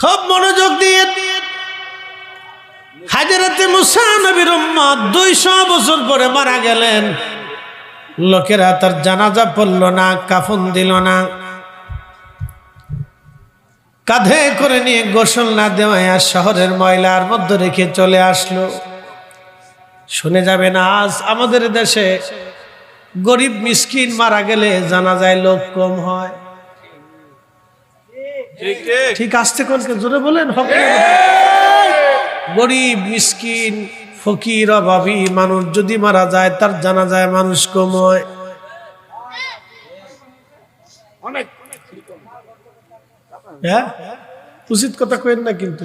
খুব মনোযোগ দিয়ে হাজারাতে মুসা নবীর দুইশো বছর পরে মারা গেলেন। লোকেরা তার জানাজা পড়ল না, কাফন দিল না। কাঁধে করে নিয়ে গোসল না দেওয়ায় আর শহরের ময়লার মধ্যে রেখে চলে আসলো। শুনে যাবেন আজ আমাদের দেশে গরিব মিসকিন মারা গেলে জানা যায় লোক কম হয়। ঠিক আসতে কোন জোরে বলেন হক গরিব মিসকিন ফকির অভাবী মানুষ যদি মারা যায় তার জানা যায় মানুষ কম হয়। হ্যাঁ? উচিত কথা কেন না কিন্তু।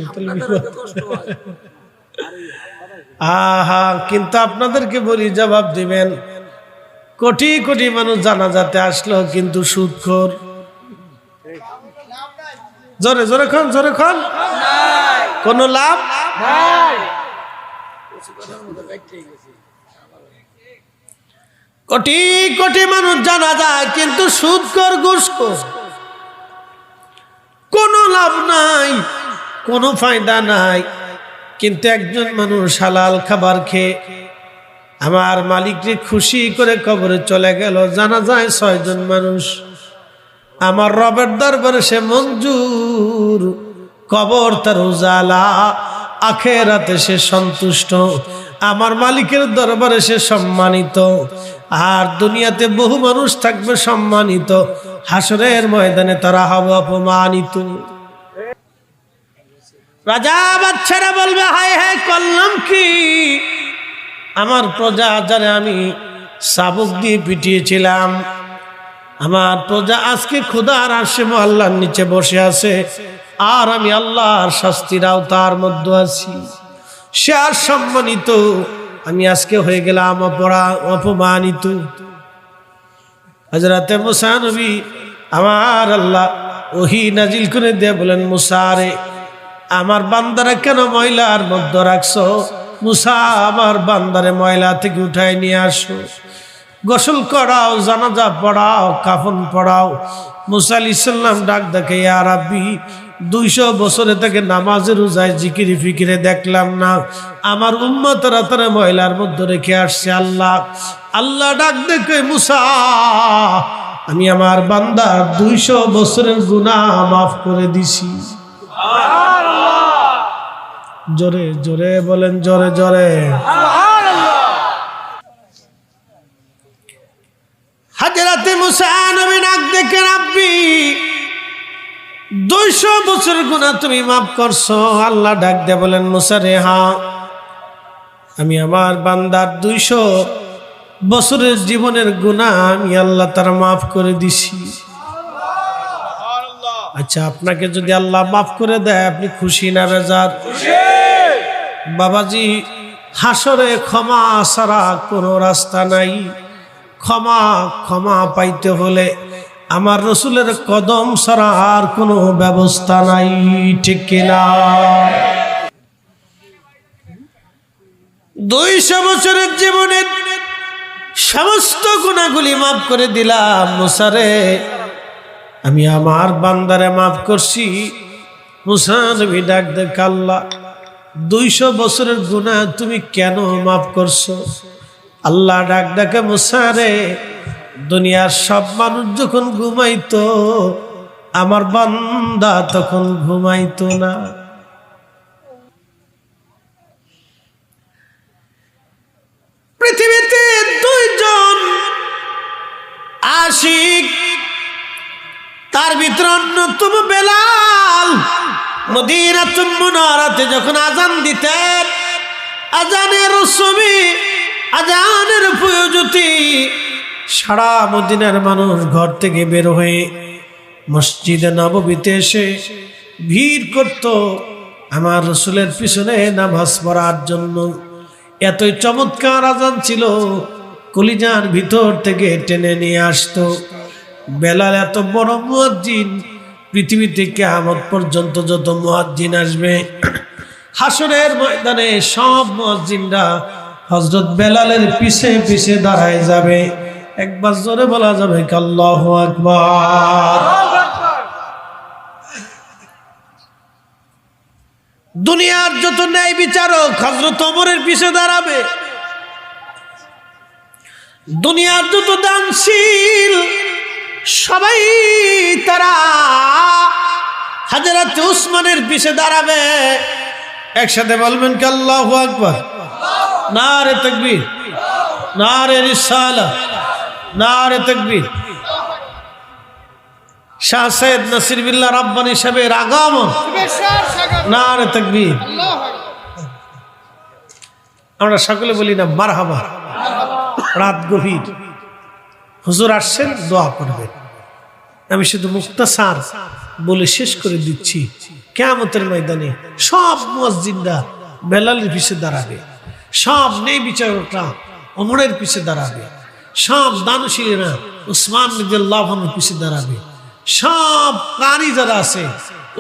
আহা কিন্তু আপনাদেরকে বলি জবাব দিবেন কোটি কোটি মানুষ জানা যাতে আসলো কিন্তু সুদখোর। জোরে জোরে খান জোরে খান। কোন লাভ? কোটি কোটি মানুষ জানা যায় কিন্তু সুদখোর ঘুষখোর। কোনো লাভ নাই কোনো ফায়দা নাই। কিন্তু একজন মানুষ হালাল খাবার খেয়ে আমার মালিককে খুশি করে কবরে চলে গেল। জানা যায় ছয়জন মানুষ। আমার রবের দরবারে সে মঞ্জুর। কবর তার উজালা, আখেরাতে সে সন্তুষ্ট। আমার মালিকের দরবারে সে সম্মানিত। আর দুনিয়াতে বহু মানুষ থাকবে সম্মানিত। হাসরের ময়দানে তারা হবে অপমানিত। রাজা বাচ্চারা বলবে, হায় হায়, করলাম কি? আমার প্রজা, যারা আমি সাবক দিয়ে পিটিয়েছিলাম আমার প্রজা আজকে খুদার আসে আল্লাহর নিচে বসে আছে। আর আমি আল্লাহর শাস্তির তার মধ্যে আছি। সে আর সম্মানিত, আমি আজকে হয়ে গেলাম অপরা, অপমানিত। হজরতে মুসানবী আমার আল্লাহ ওহি নাজিল করে দিয়ে বলেন মুসারে আমার বান্দারা কেন ময়লার মধ্যে রাখছো? মুসা আমার বান্দারে ময়লা থেকে উঠায় নিয়ে আসো। গোসল করাও জানাজা পড়াও কাফন পড়াও। মুসা আলি সাল্লাম ডাক দেখে আর আব্বি দুইশো বছরে থেকে নামাজে রোজায় জিকিরি ফিকিরে দেখলাম না। আমার উম্মতরা তারা ময়লার মধ্যে রেখে আসছে আল্লাহ। আল্লাহ ডাক দেখে মুসা আমি আমার বান্দার দুইশো বছরের গুনাহ মাফ করে দিছি। জোরে জোরে বলেন জোরে জোরে। দুইশো বছর গুণা তুমি মাফ করছ। আল্লাহ ডাক দিয়ে বলেন মুসা রে হা আমি আমার বান্দার দুইশো বছরের জীবনের গুণা আমি আল্লাহ তারা মাফ করে দিছি। আচ্ছা আপনাকে যদি আল্লাহ মাফ করে দেয় আপনি খুশি না বেজার বাবাজি হাসরে ক্ষমা ছাড়া কোনো রাস্তা নাই। ক্ষমা ক্ষমা পাইতে হলে আমার রসুলের কদম ছাড়া আর কোনো ব্যবস্থা নাই, ঠিক কিনা? দুইশো বছরের জীবনের সমস্ত গুণাগুলি মাফ করে দিলাম মুসারে। আমি আমার বান্দারে মাফ করছি। মুসা নবী ডাক দেখ আল্লাহ দুইশো বছরের গুণা তুমি কেন মাফ করছ? আল্লাহ ডাক ডাকে, মুসারে দুনিয়ার সব মানুষ যখন ঘুমাইতো, আমার বান্দা তখন ঘুমাইতো না। পৃথিবীতে দুইজন আশিক, তার ভিতরে অন্যতম বেলাল। মদিনাতুম মুনারাতে যখন আজান দিতেন আজানের ছবি আজানের প্রয়োজতি সারা মদিনার মানুষ ঘর থেকে বের হয়ে মসজিদে নববীতে এসে ভিড় করত। আমার রসুলের পিছনে নামাজ পড়ার জন্য এতই চমৎকার আজান ছিল, কলিজার ভিতর থেকে টেনে নিয়ে আসতো। বেলাল এত বড় মুয়াজ্জিন পৃথিবী থেকে আমদ পর্যন্ত যত মুয়াজ্জিন আসবে, হাসরের ময়দানে সব মুয়াজ্জিনরা হজরত বেলালের পিছে পিছে দাঁড়ায় যাবে। একবার জোরে বলা যাবে কাল্লাহ দুনিয়ার যত ন্যায় বিচারক হজরত অমরের পিছে দাঁড়াবে, দুনিয়ার যত দানশীল, সবাই তারা হাজারাত উসমানের পিছে দাঁড়াবে। একসাথে বলবেন কি আল্লাহু আকবার? না রে তকবীর না রে রিসালা। না তকবীর। শাহ সৈয়দ নসির বিল্লাহ রাব্বানি সাহেবের আগমন। না তকবীর। আমরা সকলে বলি না, মারহাবা। রাত গভীর। হুজুর আসছেন, দোয়া করবেন। আমি শুধু মুক্ত মুক্তাসার বলে শেষ করে দিচ্ছি। কেমতের ময়দানে সব মসজিদরা বেলালের পিছে দাঁড়াবে। সব নেই বিচারকরা, অমরের পিছে দাঁড়াবে। সব দানশীলেরা উসমান রাদিয়াল্লাহুর পিছে দাঁড়াবে। সব কারি যারা আছে,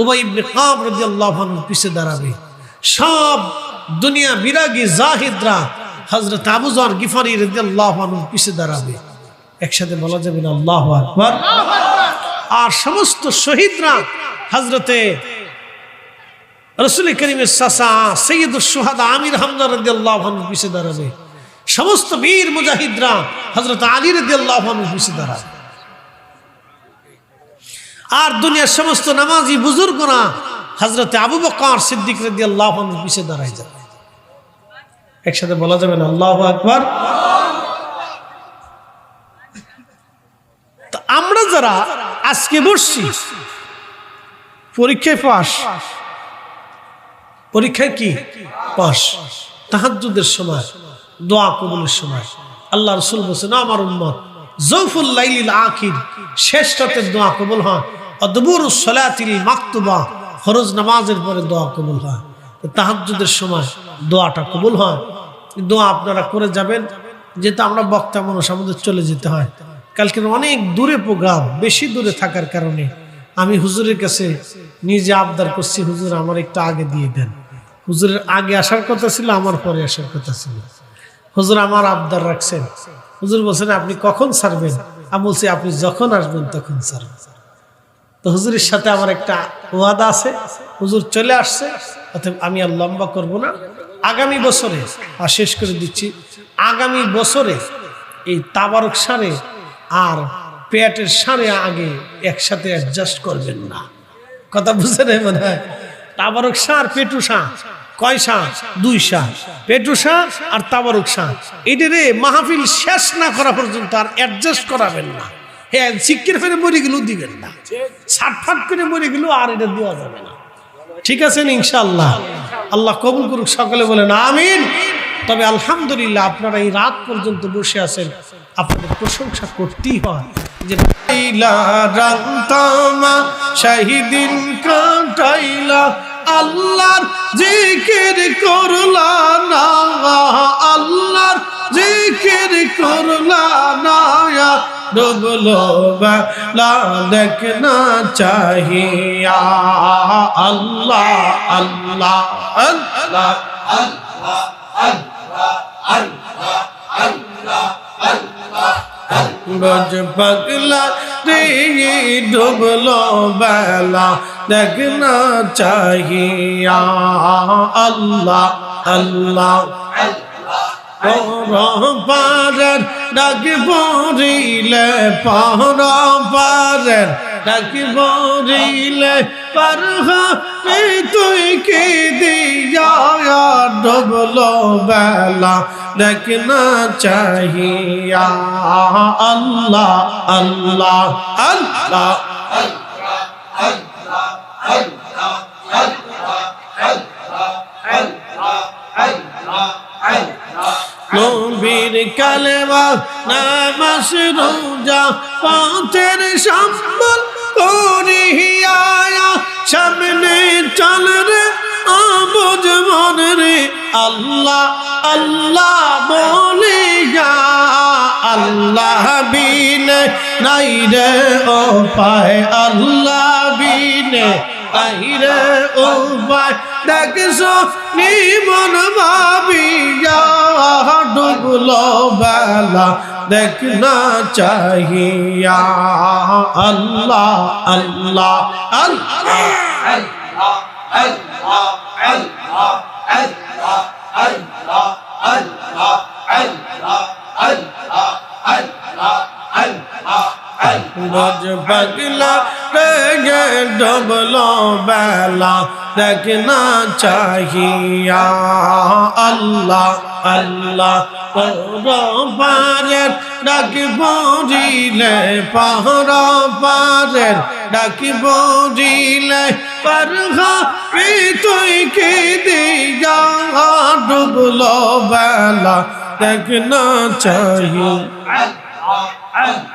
উবাই ইবনে কাব রাদিয়াল্লাহুর পিছে দাঁড়াবে। সব দুনিয়া বিরাগী জাহিদরা হযরত আবু যর গিফারি রাদিয়াল্লাহু আনহুর পিছে দাঁড়াবে। একসাথে বলা যাবে না, আল্লাহু আকবার। আর সমস্ত শহীদরা হজরতে রসুল করিমের সাসা সৈয়দ সুহাদা আমির হামদা রদি আল্লাহ পিছিয়ে দাঁড়াবে। সমস্ত বীর মুজাহিদরা হজরত আলী রদি আল্লাহ পিছিয়ে দাঁড়াবে আর দুনিয়ার সমস্ত নামাজি বুজুর্গরা হজরতে আবু বকর সিদ্দিক রদি আল্লাহ পিছিয়ে দাঁড়ায় যাবে একসাথে বলা যাবে না, আল্লাহ আকবর। আমরা যারা আজকে বসছি, পরীক্ষায় পাস পরীক্ষায় কি? পাস তাহাজুদের সময়। দোয়া কবুলের সময়। আল্লাহ রসুল বলছেন আমার উম্মত, জৌফুল লাইলিল আখির, শেষ রাতের দোয়া কবুল হয়। অদবুর সলাতিল মাকতুবা, ফরজ নামাজের পরে দোয়া কবুল হয়। তাহাজুদের সময় দোয়াটা কবুল হয়। দোয়া আপনারা করে যাবেন, যেহেতু আমরা বক্তা মানুষ, আমাদের চলে যেতে হয়। কালকে অনেক দূরে প্রোগ্রাম, বেশি দূরে থাকার কারণে আমি হুজুরের কাছে নিজে আবদার করছি, হুজুর, আমার একটু আগে দিয়ে দেন। হুজুরের আগে আসার কথা ছিল, আমার পরে আসার কথা ছিল। হুজুর, আমার আবদার রাখছেন। হুজুর বলছেন, আপনি কখন ছাড়বেন? আমি বলছি, আপনি যখন আসবেন তখন ছাড়বেন। তো হুজুরের সাথে আমার একটা ওয়াদা আছে। হুজুর চলে আসছে, অতএব আমি আর লম্বা করব না। আগামী বছরে, আর শেষ করে দিচ্ছি, আগামী বছরে এই তাবারক সারে আর পেটের সারে আগে একসাথে অ্যাডজাস্ট করবেন না। কথা বুঝে নেই মনে হয় তাবারক সার, পেটু সার। কয় সার দুই সার পেটু সার আর তাবারক সার এটা রে মাহফিল শেষ না করা পর্যন্ত আর অ্যাডজাস্ট করাবেন না। হ্যাঁ ফেরে মরে গেলেও দিবেন না। করে মরে গেলেও আর এটা দেওয়া যাবে না। ঠিক আছে ইনশাআল্লাহ? আল্লাহ কবুল করুক, সকলে বলেন আমিন। তবে আলহামদুলিল্লাহ আপনারা এই রাত পর্যন্ত বসে আছেন। আপনাদের প্রশংসা করতেই হয় যে শাহিদিন কাটাইলা। আল্লাহর জিকির করলা না, আল্লাহর জিকির করলা না ডুবলো বেলা দেখনা চাহিয়া। আল্লাহ আল্লাহ আল্লাহ। গজ পাগলা রে ডুবল বেলা দেখনা চাহিয়া। আল্লাহ আল্লাহ পারেন ডাক পড়িলে পর পারেন পড়িলে পার তুই কি দিয়া ডবলো বেলা? দেখ না চাহিয়া, আল্লাহ আল্লাহ আল্লাহ। নবীর কালেমা, নামাজ, রোজা, পথের সম্বল করিয়া সামনে চল রে আবুজ মন রে। আল্লাহ আল্লাহ বলিয়া, আল্লাহ বিনে নাই রে, ও পায় আল্লাহ বিনে নাই রে, ও দেখছ নিমন ভাবিয়া, ডুবলো বেলা দেখনা চাহিয়া। আল্লাহ আল্লাহ আল্লাহ। রোজ পাগলা রেগে ডবলো বেলা দেখনা চাহিয়া। আল্লাহ আল্লাহ পারের ডাকি বজিলে পাহর পারের ডাকি বজিলে পার তুই কি দিয়া ডুবলো বেলা দেখনা চাহিয়া। Allah,